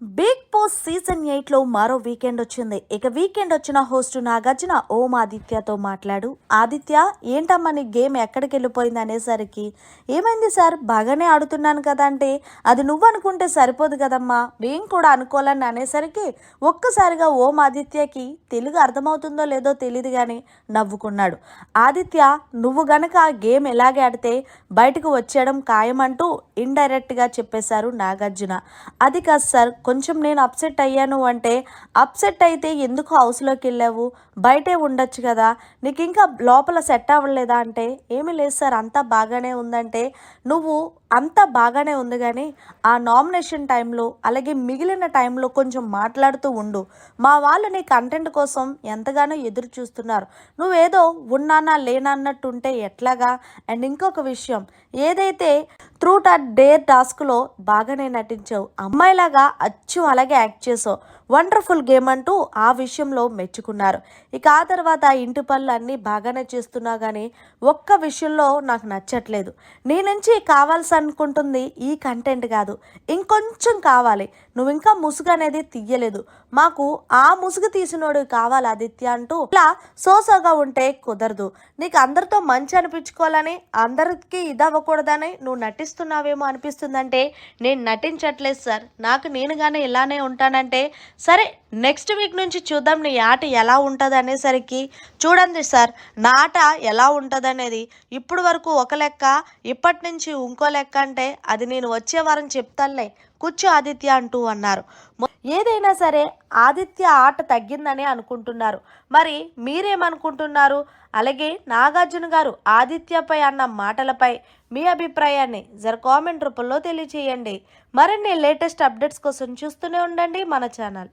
big big boss season ఎయిట్లో మరో weekend వచ్చింది. ఇక వీకెండ్ వచ్చిన హోస్ట్ నాగార్జున ఓం ఆదిత్యతో మాట్లాడు. ఆదిత్య ఏంటమ్మా నీ గేమ్ ఎక్కడికి వెళ్ళిపోయింది? అనేసరికి ఏమైంది సార్? బాగానే ఆడుతున్నాను కదా అంటే అది నువ్వు అనుకుంటే సరిపోదు కదమ్మా. మేం కూడా అనుకోవాలని అనేసరికి ఒక్కసారిగా ఓం ఆదిత్యకి తెలుగు అర్థమవుతుందో లేదో తెలియదు కానీ నవ్వుకున్నాడు. ఆదిత్య నువ్వు గనక ఆ గేమ్ ఎలాగే ఆడితే బయటకు వచ్చేయడం ఖాయమంటూ ఇండైరెక్ట్గా చెప్పేశారు నాగార్జున. అది కాదు సార్ కొంచెం నేను అప్సెట్ అయ్యాను అంటే అప్సెట్ అయితే ఎందుకు హౌస్లోకి వెళ్ళావు? బయటే ఉండొచ్చు కదా. నీకు ఇంకా లోపల సెట్ అవ్వలేదా అంటే ఏమీ లేదు సార్ అంతా బాగానే ఉందంటే నువ్వు అంతా బాగానే ఉంది కానీ ఆ నామినేషన్ టైంలో అలాగే మిగిలిన టైంలో కొంచెం మాట్లాడుతూ ఉండు. మా వాళ్ళు నీ కంటెంట్ కోసం ఎంతగానో ఎదురు చూస్తున్నారు. నువ్వేదో ఉన్నానా లేనా అన్నట్టు ఉంటే ఎట్లాగా? అండ్ ఇంకొక విషయం ఏదైతే త్రూ టట్ డేర్ టాస్క్లో బాగానే నటించావు. అమ్మాయిలాగా అచ్చు అలాగే యాక్ట్ చేసావు వండర్ఫుల్ గేమ్ అంటూ ఆ విషయంలో మెచ్చుకున్నారు. ఇక ఆ తర్వాత ఇంటి పనులు అన్నీ బాగానే చేస్తున్నా కానీ ఒక్క విషయంలో నాకు నచ్చట్లేదు. నీ నుంచి కావాల్సి అనుకుంటుంది ఈ కంటెంట్ కాదు. ఇంకొంచెం కావాలి. నువ్వు ఇంకా ముసుగు అనేది తీయలేదు. మాకు ఆ ముసుగు తీసినోడు కావాలి ఆదిత్య అంటూ ఇలా సోసోగా ఉంటే కుదరదు. నీకు అందరితో మంచి అనిపించుకోవాలని అందరికీ ఇదవ్వకూడదని నువ్వు నటిస్తున్నావేమో అనిపిస్తుందంటే నేను నటించట్లేదు సార్. నాకు నేనుగానే ఇలానే ఉంటానంటే సరే నెక్స్ట్ వీక్ నుంచి చూద్దాం నీ ఆట ఎలా ఉంటుంది అనేసరికి చూడండి సార్ నా ఆట ఎలా ఉంటుంది అనేది ఇప్పుడు వరకు ఒక లెక్క ఇప్పటి నుంచి ఇంకో లెక్క అంటే అది నేను వచ్చే వారం చెప్తానులే. కూర్చో ఆదిత్య అంటూ అన్నారు. మొ- ఏదైనా సరే ఆదిత్య ఆట తగ్గిందని అనుకుంటున్నారు. మరి మీరేమనుకుంటున్నారు? అలాగే నాగార్జున గారు ఆదిత్యపై అన్న మాటలపై మీ అభిప్రాయాన్ని జర కామెంట్ రూపంలో తెలియచేయండి. మరిన్ని లేటెస్ట్ అప్డేట్స్ కోసం చూస్తూనే ఉండండి మన ఛానల్.